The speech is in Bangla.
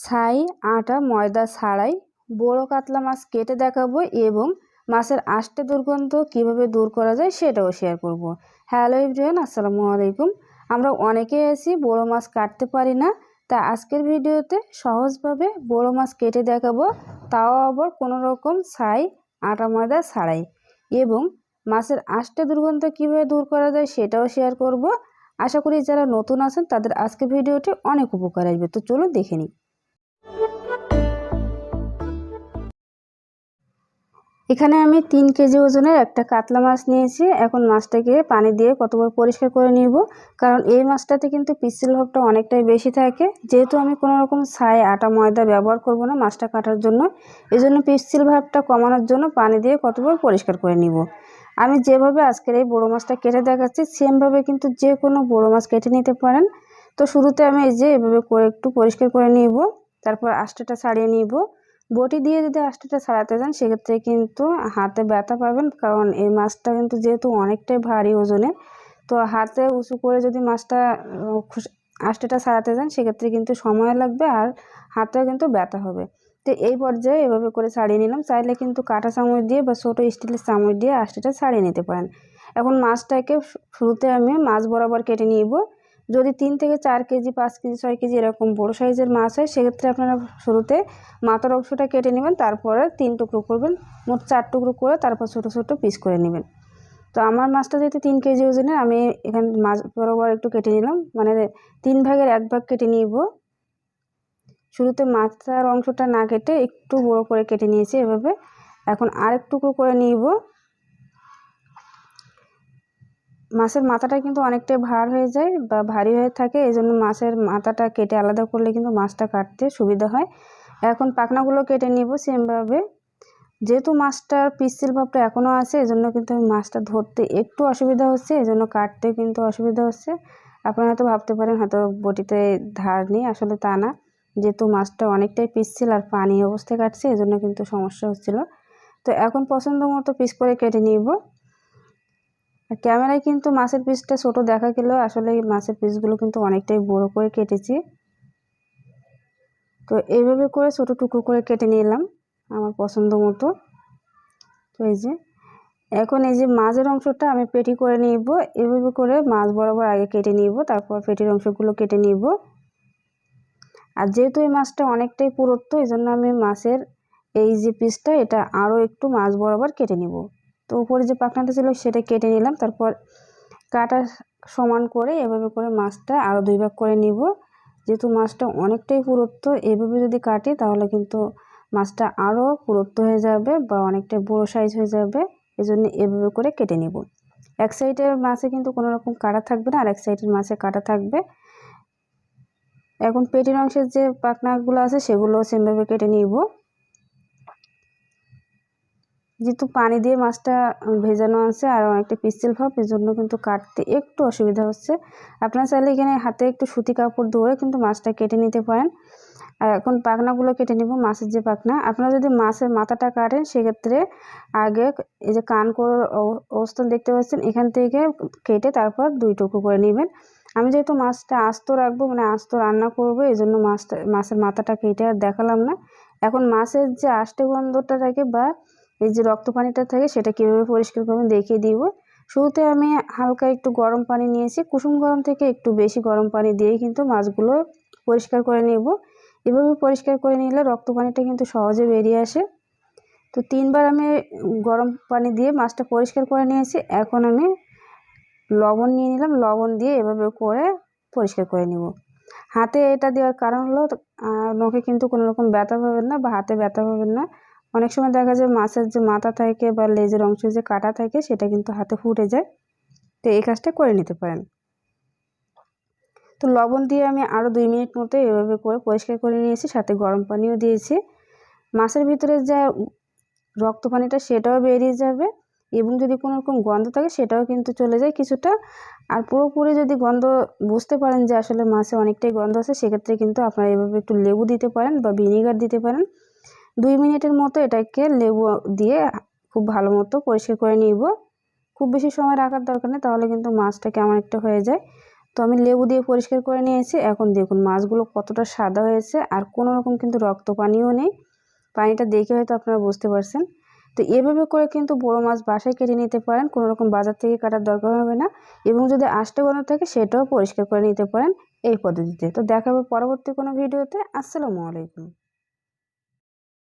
ছাই, আটা, ময়দা ছাড়াই বড় কাতলা মাছ কেটে দেখাবো এবং মাছের আষ্টে দুর্গন্ধ কীভাবে দূর করা যায় সেটাও শেয়ার করব। হ্যালো এভরিওয়ান আসসালামু আলাইকুম। আমরা অনেকেই আছি বড় মাছ কাটতে পারি না, তা আজকের ভিডিওতে সহজভাবে বড় মাছ কেটে দেখাবো, তাও আবার কোনো রকম ছাই, আটা, ময়দা ছাড়াই এবং মাছের আষ্টে দুর্গন্ধ কীভাবে দূর করা যায় সেটাও শেয়ার করব। আশা করি যারা নতুন আছেন তাদের আজকের ভিডিওটি অনেক উপকার আসবে, তো চলুন দেখে নিই। এখানে আমি তিন কেজি ওজনের একটা কাতলা মাছ নিয়েছি। এখন মাছটাকে পানি দিয়ে কতবার পরিষ্কার করে নিব, কারণ এই মাছটাতে কিন্তু পিসিল ভাবটা অনেকটাই বেশি থাকে। যেহেতু আমি কোনো রকম ছাই, আটা, ময়দা ব্যবহার করব না মাছটা কাটার জন্য এই জন্য পিসিল ভাবটা কমানোর জন্য পানি দিয়ে কতবার পরিষ্কার করে নিব। আমি যেভাবে আজকের এই বড়ো মাছটা কেটে দেখাচ্ছি, সেমভাবে কিন্তু যে কোনো বড়ো মাছ কেটে নিতে পারেন। তো শুরুতে আমি এই যে এভাবে করে একটু পরিষ্কার করে নিব, তারপর আষ্টাটা ছাড়িয়ে নিব। বটি দিয়ে যদি আষ্টাটা ছাড়াতে যান, সেক্ষেত্রে কিন্তু হাতে ব্যথা পাবেন, কারণ এই মাছটা কিন্তু যেহেতু অনেকটাই ভারী ওজনে তো হাতে উঁচু করে যদি মাছটা আষ্টাটা ছাড়াতে যান, সেক্ষেত্রে কিন্তু সময় লাগবে আর হাতেও কিন্তু ব্যথা হবে। তো এই পর্যায়ে এভাবে করে ছাড়িয়ে নিলাম, চাইলে কিন্তু কাঁটা চামচ দিয়ে বা ছোটো স্টিলের চামচ দিয়ে আষ্টাটা ছাড়িয়ে নিতে পারেন। এখন মাছটাকে শুরুতে আমি মাছ বরাবর কেটে নিব। যদি তিন থেকে চার কেজি, পাঁচ কেজি, ছয় কেজি এরকম বড়ো সাইজের মাছ হয়, সেক্ষেত্রে আপনারা শুরুতে মাথার অংশটা কেটে নেবেন, তারপরে তিন টুকরো করবেন, মোট চার টুকরো করে তারপর ছোটো ছোটো পিস করে নেবেন। তো আমার মাছটা যেহেতু তিন কেজি ওজনের, আমি এখান মাছ বরাবর একটু কেটে নিলাম মানে তিন ভাগের এক ভাগ কেটে নিব। শুরুতে মাথার অংশটা না কেটে একটু বড়ো করে কেটে নিয়েছি এভাবে। এখন আরেক টুকরো করে নিব। মাছের মাথাটা কিন্তু অনেকটাই ভার হয়ে যায় বা ভারী হয়ে থাকে এই জন্য মাছের মাথাটা কেটে আলাদা করলে কিন্তু মাছটা কাটতে সুবিধা হয়। এখন পাখনাগুলো কেটে নিব সেমভাবে। যেহেতু মাছটার পিসিল ভাবটা এখনও আছে, এজন্য কিন্তু আমি মাছটা ধরতে একটু অসুবিধা হচ্ছে, এজন্য কাটতে কিন্তু অসুবিধা হচ্ছে। আপনারা হয়তো ভাবতে পারেন, হয়তো বটিতে ধার নেই, আসলে তা না। যেহেতু মাছটা অনেকটাই পিসছিল আর পানি অবস্থায় কাটছে, এজন্য কিন্তু সমস্যা হচ্ছিল। তো এখন পছন্দ মতো পিস করে কেটে নিব। ক্যামেরায় কিন্তু মাছের পিসটা ছোট দেখা গেলেও আসলে মাছের পিসগুলো কিন্তু অনেকটাই বড় করে কেটেছি। তো এইভাবে করে ছোট টুকরো করে কেটে নিলাম আমার পছন্দ মতো। তো এই যে, এখন এই যে মাছের অংশটা আমি পেটি করে নিব, এভাবে করে মাছ বরাবর আগে কেটে নিব, তারপর পেটির অংশগুলো কেটে নিব। আর যেহেতু এই মাছটা অনেকটাই পুরুত্ব এই জন্য আমি মাছের এই যে পিসটা, এটা আরও একটু মাছ বরাবর কেটে নিব। তো উপরে যে পাখনাটা ছিল সেটা কেটে নিলাম। তারপর কাটা সমান করে এভাবে করে মাছটা আরও দুই ভাগ করে নিব। যেহেতু মাছটা অনেকটাই পুরুত্ব, এভাবে যদি কাটি তাহলে কিন্তু মাছটা আরও পুরুত্ব হয়ে যাবে বা অনেকটাই বড়ো সাইজ হয়ে যাবে। এই জন্য এভাবে করে কেটে নিব। এক সাইডের মাছে কিন্তু কোনো রকম কাটা থাকবে না, আর এক সাইডের মাছে কাটা থাকবে। এখন পেটির অংশের যে পাখনাগুলো আছে সেগুলো সেমভাবে কেটে নিব। যেহেতু পানি দিয়ে মাছটা ভেজানো আছে আর অনেকটা পিসেল ভাব এই জন্য কিন্তু কাটতে একটু অসুবিধা হচ্ছে। আপনারা চাইলে এখানে হাতে একটু সুতি কাপড় ধরে কিন্তু মাছটা কেটে নিতে পারেন। আর এখন পাখনাগুলো কেটে নেব, মাছের যে পাখনা। আপনারা যদি মাছের মাথাটা কাটেন, সেক্ষেত্রে আগে এই যে কান করার অবস্থান দেখতে পাচ্ছেন, এখান থেকে কেটে তারপর দুই টুকরো করে নেবেন। আমি যেহেতু মাছটা আস্ত রাখব মানে আস্ত রান্না করব এই জন্য মাছটা, মাছের মাথাটা কেটে আর দেখালাম না। এখন মাছের যে আষ্টে গন্ধটা থাকে বা এই যে রক্ত পানিটা থাকে সেটা কীভাবে পরিষ্কার করবেন দেখিয়ে দিব। শুরুতে আমি হালকা একটু গরম পানি নিয়েছি। কুসুম গরম থেকে একটু বেশি গরম পানি দিয়ে কিন্তু মাছগুলো পরিষ্কার করে নেব। এভাবে পরিষ্কার করে নিলে রক্ত পানিটা কিন্তু সহজে বেরিয়ে আসে। তো তিনবার আমি গরম পানি দিয়ে মাছটা পরিষ্কার করে নিয়েছি। এখন আমি লবণ নিয়ে নিলাম। লবণ দিয়ে এভাবে করে পরিষ্কার করে নিব। হাতে এটা দেওয়ার কারণ হলো নখে কিন্তু কোনো রকম ব্যথা পাবেন না বা হাতে ব্যথা পাবেন না। অনেক সময় দেখা যায় মাছের যে মাথা থাকে বা লেজের অংশ যে কাটা থাকে সেটা কিন্তু হাতে ফুটে যায়। তো এই কাজটা করে নিতে পারেন। তো লবণ দিয়ে আমি আরও দুই মিনিট মতো এভাবে করে পরিষ্কার করে নিয়েছি, সাথে গরম পানিও দিয়েছি। মাছের ভিতরে যা রক্ত পানিটা সেটাও বেরিয়ে যাবে এবং যদি কোনো রকম গন্ধ থাকে সেটাও কিন্তু চলে যায় কিছুটা। আর পুরোপুরি যদি গন্ধ বুঝতে পারেন যে আসলে মাছে অনেকটাই গন্ধ আছে, সেক্ষেত্রে কিন্তু আপনারা এভাবে একটু লেবু দিতে পারেন বা ভিনিগার দিতে পারেন। দুই মিনিটের মতো এটাকে লেবু দিয়ে খুব ভালো মতো পরিষ্কার করে নিব। খুব বেশি সময় রাখার দরকার নেই, তাহলে কিন্তু মাছটা কেমন একটা হয়ে যায়। তো আমি লেবু দিয়ে পরিষ্কার করে নিয়েছি। এখন দেখুন মাছগুলো কতটা সাদা হয়েছে আর কোনো রকম কিন্তু রক্ত পানিও নেই। পানিটা দেখে হয়তো আপনারা বুঝতে পারছেন। তো এভাবে করে কিন্তু বড় মাছ বাসায় কেটে নিতে পারেন, কোনো রকম বাজার থেকে কাটার দরকার হবে না। এবং যদি আষ্টে গন্ধ থাকে, সেটাও পরিষ্কার করে নিতে পারেন এই পদ্ধতিতে। তো দেখাবো পরবর্তী কোনো ভিডিওতে। আসসালামু আলাইকুম।